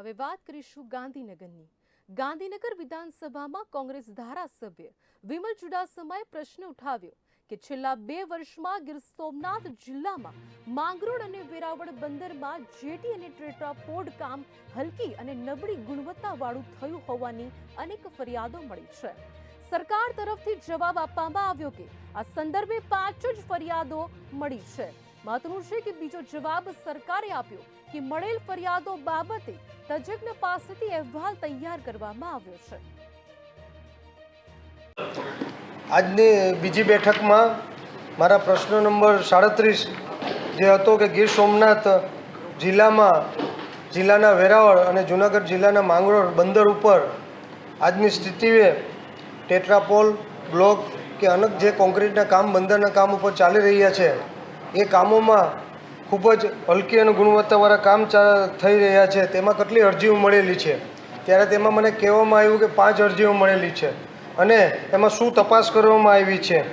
હવે વાત કરીશું ગાંધીનગરની. ગાંધીનગર વિધાનસભામાં કોંગ્રેસ ધારાસભ્ય વિમલ ચુડાસમાએ પ્રશ્ન ઉઠાવ્યો કે છેલ્લા બે વર્ષમાં ગીર સોમનાથ જિલ્લામાં માંગરોળ અને વેરાવળ બંદરમાં જેટી અને ટ્રેટ્રાપોડ કામ હલકી અને નબળી ગુણવત્તાવાળું થયું હોવાની અનેક ફરિયાદો મળી છે. સરકાર તરફથી જવાબ આપવામાં આવ્યો કે આ સંદર્ભે પાંચ જ ફરિયાદો મળી છે. મહત્વનું છે કે બીજો જવાબ સરકારે આપ્યો કે મળેલ ફરિયાદો બાબતે તજજ્ઞ પાસેથી અહેવાલ તૈયાર કરવામાં આવ્યો છે. આજની બીજી બેઠકમાં મારા પ્રશ્ન નંબર સાડત્રીસ જે હતો કે ગીર સોમનાથ જિલ્લામાં જિલ્લાના વેરાવળ અને જૂનાગઢ જિલ્લાના માંગરોળ બંદર ઉપર આજની સ્થિતિએ ટેટ્રાપોલ બ્લોક કે અનેક જે કોન્ક્રીટના કામ બંદરના કામ ઉપર ચાલી રહ્યા છે. એ કામોમાં ખૂબ જ હલકી અને ગુણવત્તાવાળા કામ થઈ રહ્યા છે. તેમાં કેટલી અરજીઓ મળેલી છે? ત્યારે તેમાં મને કહેવામાં આવ્યું કે પાંચ અરજીઓ મળેલી છે અને એમાં શું તપાસ કરવામાં આવી છે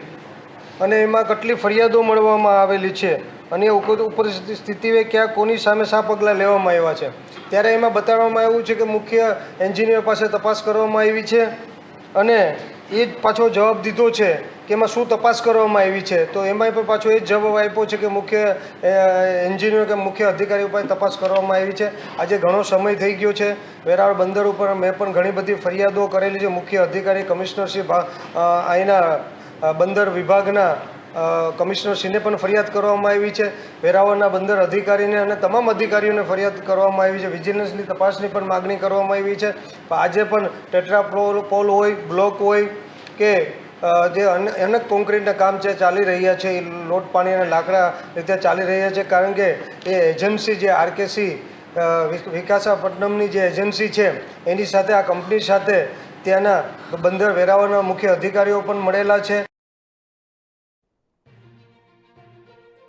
અને એમાં કેટલી ફરિયાદો મળવામાં આવેલી છે અને ઉપર સ્થિતિએ ક્યાં કોની સામે શા પગલાં લેવામાં આવ્યા છે? ત્યારે એમાં બતાવવામાં આવ્યું છે કે મુખ્ય એન્જિનિયર પાસે તપાસ કરવામાં આવી છે અને એ જ પાછો જવાબ દીધો છે કે એમાં શું તપાસ કરવામાં આવી છે? તો એમાંય પણ પાછો એ જવાબ આપ્યો છે કે મુખ્ય એન્જિનિયર કે મુખ્ય અધિકારી ઉપર તપાસ કરવામાં આવી છે. આજે ઘણો સમય થઈ ગયો છે. વેરાવળ બંદર ઉપર મેં પણ ઘણી બધી ફરિયાદો કરેલી છે. મુખ્ય અધિકારી કમિશનરશ્રી અહીંના બંદર વિભાગના કમિશનરશ્રીને પણ ફરિયાદ કરવામાં આવી છે. વેરાવળના બંદર અધિકારીને અને તમામ અધિકારીઓને ફરિયાદ કરવામાં આવી છે. વિજિલન્સની તપાસની પણ માગણી કરવામાં આવી છે. આજે પણ ટેટ્રા પોલ હોય, બ્લોક હોય કે જે અન- અનેક કોન્ક્રીટના કામ છે ચાલી રહ્યા છે, એ લોટ, પાણી અને લાકડા રીતે ચાલી રહ્યા છે, કારણ કે એ એજન્સી જે આરકેસી વિકાસાપટ્ટનમની જે એજન્સી છે, એની સાથે આ કંપની સાથે ત્યાંના બંદર વેરાવાના મુખ્ય અધિકારીઓ પણ મળેલા છે.